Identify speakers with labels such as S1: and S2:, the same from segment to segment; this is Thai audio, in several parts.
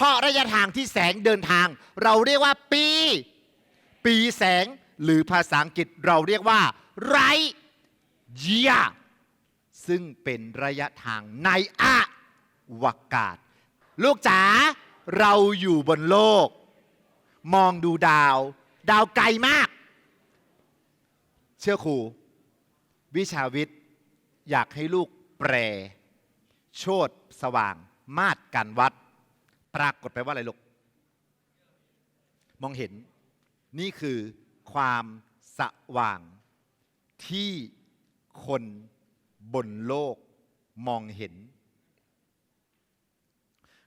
S1: เพราะระยะทางที่แสงเดินทาง เราเรียกว่าปี ปีแสงหรือภาษาอังกฤษเราเรียกว่าไรเยียซึ่งเป็นระยะทางในอวกาศ ลูกจ๋าเราอยู่บนโลก มองดูดาว ดาวไกลมาก เชื่อครู วิชาวิทย์ อยากให้ลูกแปร โชดสว่างมาตรการวัด รากฏไปว่าอะไรลูก มองเห็น นี่คือความสว่างที่คนบนโลกมองเห็น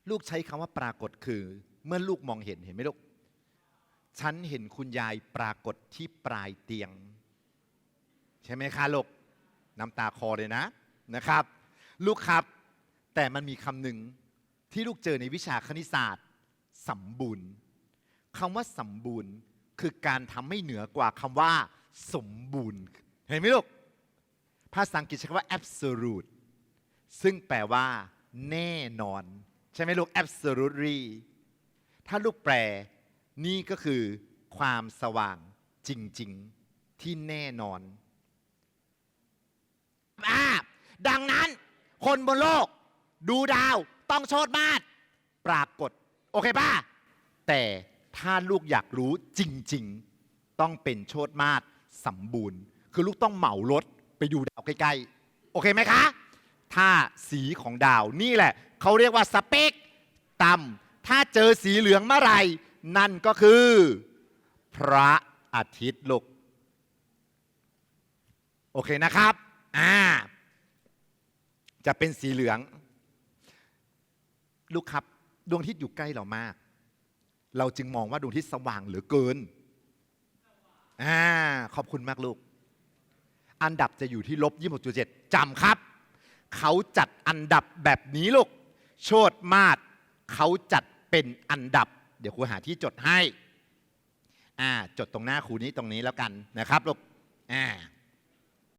S1: ลูกใช้คำว่าปรากฏคือ เมื่อลูกมองเห็นเห็นไหมลูก ฉันเห็นคุณยายปรากฏที่ปลายเตียง ใช่ไหมคะลูกน้ำตาคอเลยนะนะครับ ลูกครับ แต่มันมีคำหนึ่ง ที่ลูกเจอในวิชาคณิตศาสตร์สมบูรณ์คำว่าสมบูรณ์คือการทำให้เหนือกว่าคำว่าสมบูรณ์ เห็นไหมลูก ภาษาอังกฤษใช้คำว่า absolute ซึ่งแปลว่า แน่นอน ใช่ไหมลูก absolutely ถ้าลูกแปลนี่ก็คือความสว่างจริง ๆ ที่แน่นอนอาดังนั้นคนบนโลก ดูดาว ต้องโชดมาดปรากฏ โอเคป่ะ แต่ถ้าลูกอยากรู้จริง ๆ ต้องเป็นโชดมาดสมบูรณ์ คือลูกต้องเหมารถไปดูดาวใกล้ๆ โอเคไหมคะ ถ้าสีของดาวนี่แหละ เขาเรียกว่าสเปกตรัมถ้าเจอสีเหลืองเมื่อไหร่ นั่นก็คือ พระอาทิตย์ลูก โอเคนะครับ อ่า จะเป็นสีเหลือง ลูกครับดวงอาทิตย์อยู่ใกล้เรามาก เราจึงมองว่าดวงอาทิตย์สว่างเหลือเกินอ่าขอบคุณมากลูก อันดับจะอยู่ที่ลบ26.7จำครับ เขาจัดอันดับแบบนี้ลูก โชดมาดเขาจัดเป็นอันดับ เดี๋ยวครูหาที่จดให้ อ่า จดตรงหน้าครูนี้ตรงนี้แล้วกันนะครับลูก อ่า